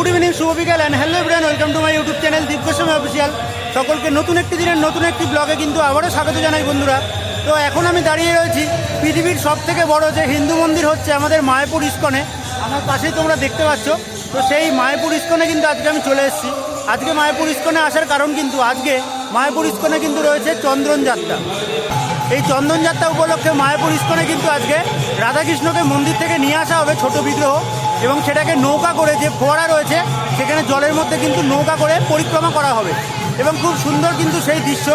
Good evening শুভ বিকাল and hello everyone welcome to my YouTube channel Deepak Samay official সকলকে নতুন একটি দিনের নতুন একটি ব্লগে কিন্তু আবারও স্বাগত জানাই, বন্ধুরা। তো এখন আমি দাঁড়িয়ে রয়েছি পৃথিবীর সব থেকে বড় যে হিন্দু মন্দির হচ্ছে আমাদের মায়াপুর ইস্কনে। আমার পাশেই তোমরা দেখতে পাচ্ছ। তো সেই মায়াপুর ইস্কনে কিন্তু আজকে আমি চলে এসেছি। আজকে মায়াপুর ইস্কনে আসার কারণ কিন্তু আজকে মায়াপুর ইস্কনে কিন্তু রয়েছে চন্দ্রন যাত্রা। এই চন্দন যাত্রা উপলক্ষে মায়াপুর ইস্কনে কিন্তু আজকে রাধাকৃষ্ণকে মন্দির থেকে নিয়ে আসা হবে ছোট বিগ্রহ। এবং সেটাকে নৌকা করে যে ফোয়ারা রয়েছে, সেখানে জলের মধ্যে কিন্তু নৌকা করে পরিক্রমা করা হবে। এবং খুব সুন্দর কিন্তু সেই দৃশ্য,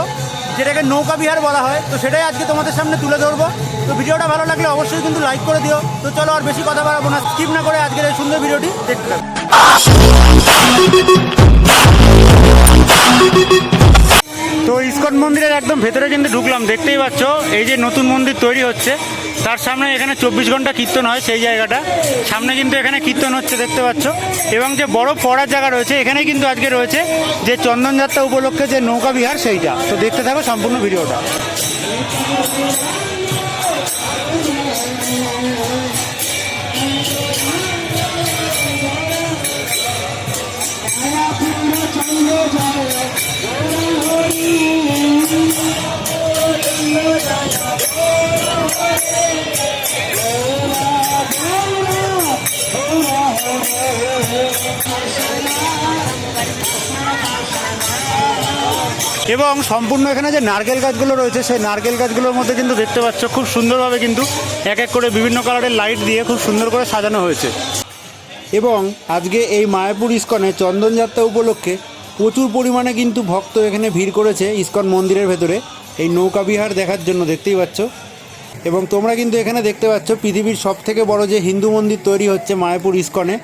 যেটাকে নৌকা বিহার বলা হয়। তো সেটাই আজকে তোমাদের সামনে তুলে ধরবো। তো ভিডিওটা ভালো লাগলে অবশ্যই কিন্তু লাইক করে দিও। তো চলো আর বেশি কথা বাড়াবো না। স্কিপ না করে আজকের এই সুন্দর ভিডিওটি দেখতে তো ইস্কন মন্দিরের একদম ভেতরে কিন্তু ঢুকলাম, দেখতেই পাচ্ছ। এই যে নতুন মন্দির তৈরি হচ্ছে। তার সামনে এখানে চব্বিশ ঘণ্টা কীর্তন হয় সেই জায়গাটা। সামনে কিন্তু এখানে কীর্তন হচ্ছে, দেখতে পাচ্ছ। এবং যে বড় পড়ার জায়গা রয়েছে, এখানে কিন্তু আজকে রয়েছে যে চন্দনযাত্রা উপলক্ষে যে নৌকা বিহার সেইটা। তো দেখতে থাকো সম্পূর্ণ ভিডিওটা। এবং সম্পূর্ণ এখানে যে নারকেল গাছগুলো রয়েছে, সেই নারকেল গাছগুলোর মধ্যে কিন্তু দেখতে পাচ্ছ খুব সুন্দরভাবে কিন্তু এক এক করে বিভিন্ন কালারের লাইট দিয়ে খুব সুন্দর করে সাজানো হয়েছে। এবং আজকে এই মায়াপুর ইস্কনে চন্দনযাত্রা উপলক্ষে প্রচুর পরিমাণে কিন্তু ভক্ত এখানে ভিড় করেছে ইস্কন মন্দিরের ভেতরে। এই নৌকা বিহার দেখার জন্য দেখতেই পাচ্ছ। এবং তোমরা কিন্তু এখানে দেখতে পাচ্ছ পৃথিবীর সব থেকে বড় যে হিন্দু মন্দির তৈরি হচ্ছে মায়াপুর ইস্কনে,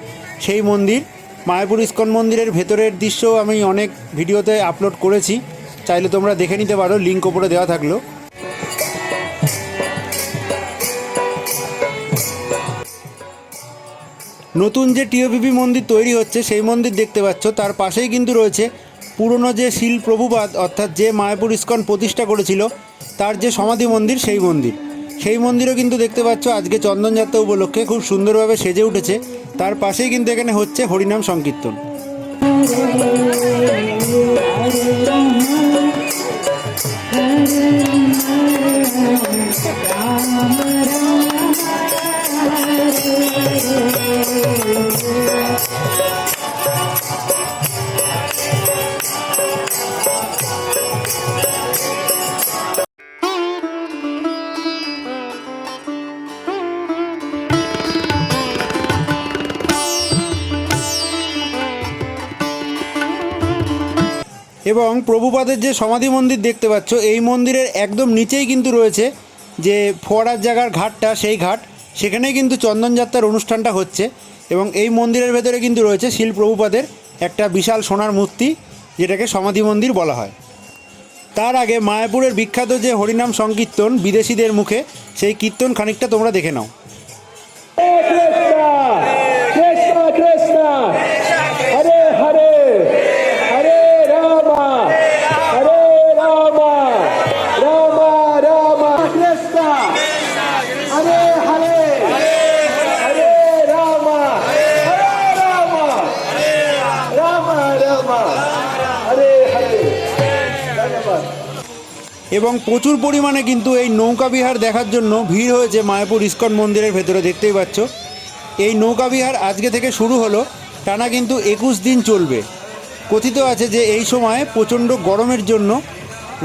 সেই মন্দির মায়াপুর ইস্কন মন্দিরের ভেতরের দৃশ্য আমি অনেক ভিডিওতে আপলোড করেছি। চাইলে তোমরা দেখে নিতে পারো লিঙ্ক ওপরে দেওয়া থাকল। নতুন যে টিওপিপি মন্দির তৈরি হচ্ছে, সেই মন্দির দেখতে পাচ্ছ। তার পাশেই কিন্তু রয়েছে পুরনো যে শিল প্রভুপাদ অর্থাৎ যে মায়াপুর ইস্কন প্রতিষ্ঠা করেছিল, তার যে সমাধি মন্দির, সেই মন্দির। সেই মন্দিরও কিন্তু দেখতে পাচ্ছ আজকে চন্দনযাত্রা উপলক্ষে খুব সুন্দরভাবে সেজে উঠেছে তার পাশেই কিন্তু এখানে হচ্ছে হরিনাম সংকীর্তন এবং প্রভুপাদের যে সমাধি মন্দির দেখতে পাচ্ছ, এই মন্দিরের একদম নিচেই কিন্তু রয়েছে যে ফোয়ারার জায়গার ঘাটটা, সেই ঘাট। সেখানেই কিন্তু চন্দনযাত্রার অনুষ্ঠানটা হচ্ছে এবং এই মন্দিরের ভেতরে কিন্তু রয়েছে শিল প্রভুপাদের একটা বিশাল সোনার মূর্তি, যেটাকে সমাধি মন্দির বলা হয়। তার আগে মায়াপুরের বিখ্যাত যে হরিনাম সংকীর্তন বিদেশিদের মুখে, সেই কীর্তন খানিকটা তোমরা দেখে নাও। এবং প্রচুর পরিমাণে কিন্তু এই নৌকা বিহার দেখার জন্য ভিড় হয়েছে মায়াপুর ইস্কন মন্দিরের ভেতরে, দেখতেই পাচ্ছ। এই নৌকা বিহার আজকে থেকে শুরু হলো, টানা কিন্তু একুশ দিন চলবে। কথিত আছে যে এই সময় প্রচণ্ড গরমের জন্য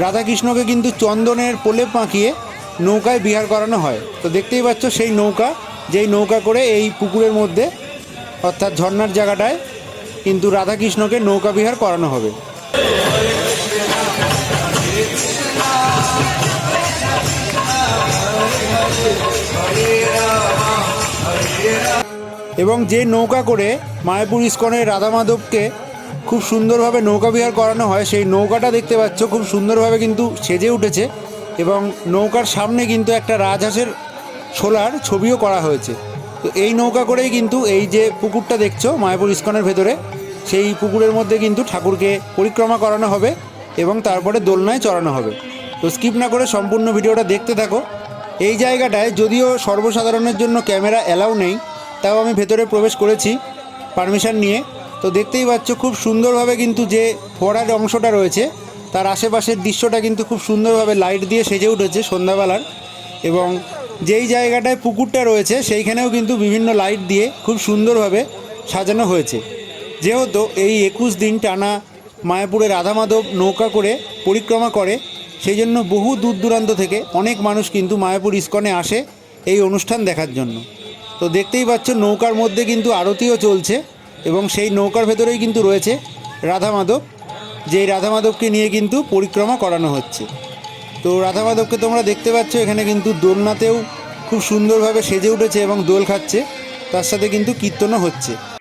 রাধাকৃষ্ণকে কিন্তু চন্দনের প্রলেপ মাখিয়ে নৌকায় বিহার করানো হয়। তো দেখতেই পাচ্ছ সেই নৌকা, যেই নৌকা করে এই পুকুরের মধ্যে, অর্থাৎ ঝর্ণার জায়গাটায় কিন্তু রাধাকৃষ্ণকে নৌকা বিহার করানো হবে। এবং যে নৌকা করে মায়াপুর ইস্কনের রাধা মাধবকে খুব সুন্দরভাবে নৌকা বিহার করানো হয়, সেই নৌকাটা দেখতে পাচ্ছ খুব সুন্দরভাবে কিন্তু সেজে উঠেছে এবং নৌকার সামনে কিন্তু একটা রাজহাঁসের ছোলার ছবিও করা হয়েছে। তো এই নৌকা করেই কিন্তু এই যে পুকুরটা দেখছ মায়াপুর ইস্কনের ভেতরে, সেই পুকুরের মধ্যে কিন্তু ঠাকুরকে পরিক্রমা করানো হবে। এবং তারপরে দোলনায় চড়ানো হবে। তো স্কিপ না করে সম্পূর্ণ ভিডিওটা দেখতে থাকো। এই জায়গাটায় যদিও সর্বসাধারণের জন্য ক্যামেরা অ্যালাউ নেই, তাও আমি ভেতরে প্রবেশ করেছি পারমিশন নিয়ে। তো দেখতেই পাচ্ছ খুব সুন্দরভাবে কিন্তু যে ফোয়ারার অংশটা রয়েছে, তার আশেপাশের দৃশ্যটা কিন্তু খুব সুন্দরভাবে লাইট দিয়ে সেজে উঠেছে সন্ধ্যাবেলার। এবং যেই জায়গাটায় পুকুরটা রয়েছে, সেইখানেও কিন্তু বিভিন্ন লাইট দিয়ে খুব সুন্দরভাবে সাজানো হয়েছে। যেহেতু এই একুশ দিন টানা মায়াপুরের রাধামাধব নৌকা করে পরিক্রমা করে, সেই জন্য বহু দূর দূরান্ত থেকে অনেক মানুষ কিন্তু মায়াপুর ইস্কনে আসে এই অনুষ্ঠান দেখার জন্য। তো দেখতেই পাচ্ছ, নৌকার মধ্যে কিন্তু আরতিও চলছে এবং সেই নৌকার ভেতরেই কিন্তু রয়েছে রাধা মাধব যেই রাধা মাধবকে নিয়ে কিন্তু পরিক্রমা করানো হচ্ছে। তো রাধা মাধবকে তোমরা দেখতে পাচ্ছ, এখানে কিন্তু দোলনাতেও খুব সুন্দরভাবে সেজে উঠেছে এবং দোল খাচ্ছে, তার সাথে কিন্তু কীর্তনও হচ্ছে।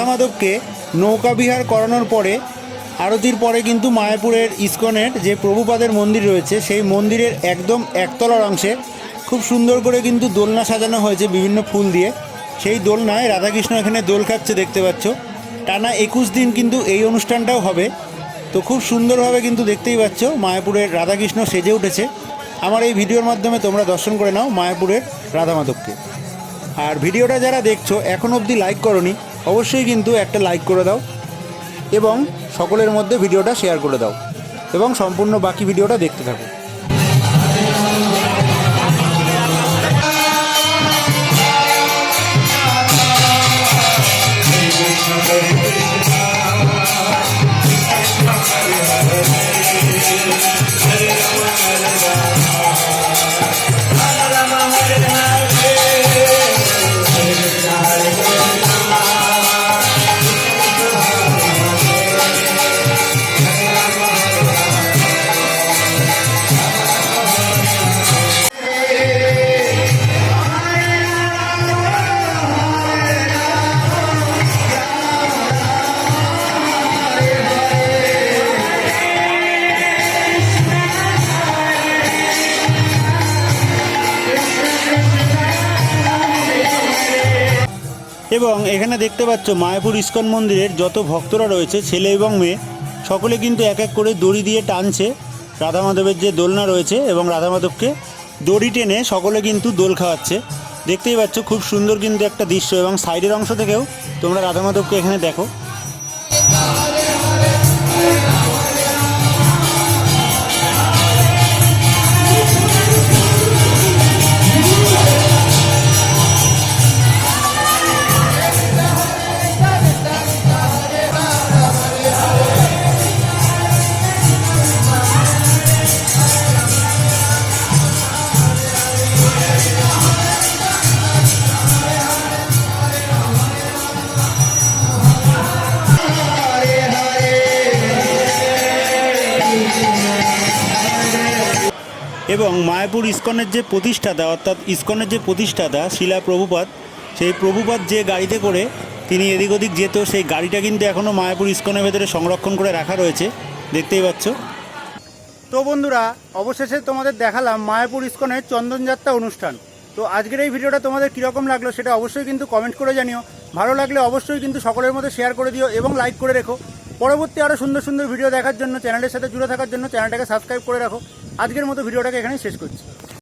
রাধা মাধবকে নৌকা বিহার করানোর পরে, আরতির পরে কিন্তু মায়াপুরের ইস্কনের যে প্রভুপাদের মন্দির রয়েছে, সেই মন্দিরের একদম একতলার অংশে খুব সুন্দর করে কিন্তু দোলনা সাজানো হয়েছে বিভিন্ন ফুল দিয়ে। সেই দোলনায় রাধাকৃষ্ণ এখানে দোল খাচ্ছে দেখতে পাচ্ছ। টানা একুশ দিন কিন্তু এই অনুষ্ঠানটাও হবে। তো খুব সুন্দরভাবে কিন্তু দেখতেই পাচ্ছ, মায়াপুরের রাধাকৃষ্ণ সেজে উঠেছে। আমার এই ভিডিওর মাধ্যমে তোমরা দর্শন করে নাও মায়াপুরের রাধা মাধবকে আর ভিডিওটা যারা দেখছ, এখন অবধি লাইক করনি অবশ্যই কিন্তু একটা লাইক করে দাও এবং সকলের মধ্যে ভিডিওটা শেয়ার করে দাও এবং সম্পূর্ণ বাকি ভিডিওটা দেখতে থাকো। এবং এখানে দেখতে পাচ্ছ মায়াপুর ইস্কন মন্দিরের যত ভক্তরা রয়েছে, ছেলে এবং মেয়ে, সকলে কিন্তু এক এক করে দড়ি দিয়ে টানছে। রাধা মাধবের যে দোলনা রয়েছে এবং রাধা মাধবকে দড়ি টেনে সকলে কিন্তু দোল খাওয়াচ্ছে। দেখতেই পাচ্ছ খুব সুন্দর কিন্তু একটা দৃশ্য এবং সাইডের অংশ থেকেও তোমরা রাধা মাধবকে এখানে দেখো। ইস্কনের যে প্রতিষ্ঠাতা, অর্থাৎ ইস্কনের যে প্রতিষ্ঠাতা শিলা প্রভুপাত, সেই প্রভুপাত যে গাড়িতে করে তিনি এদিক ওদিক যেত, সেই গাড়িটা কিন্তু এখনও মায়াপুর ইস্কনের ভেতরে সংরক্ষণ করে রাখা রয়েছে। দেখতেই পাচ্ছ। তো বন্ধুরা, অবশেষে তোমাদের দেখালাম মায়াপুর ইস্কনের চন্দনযাত্রা অনুষ্ঠান। তো আজকের এই ভিডিওটা তোমাদের কীরকম লাগল সেটা অবশ্যই কিন্তু কমেন্ট করে জানিও। ভালো লাগলে অবশ্যই কিন্তু সকলের মধ্যে শেয়ার করে দিও এবং লাইক করে রেখো। পরবর্তী আরও সুন্দর সুন্দর ভিডিও দেখার জন্য চ্যানেলের সাথে জুড়ে থাকার জন্য চ্যানেলটাকে সাবস্ক্রাইব করে রাখো। আজকের মতো ভিডিওটাকে এখানেই শেষ করছি।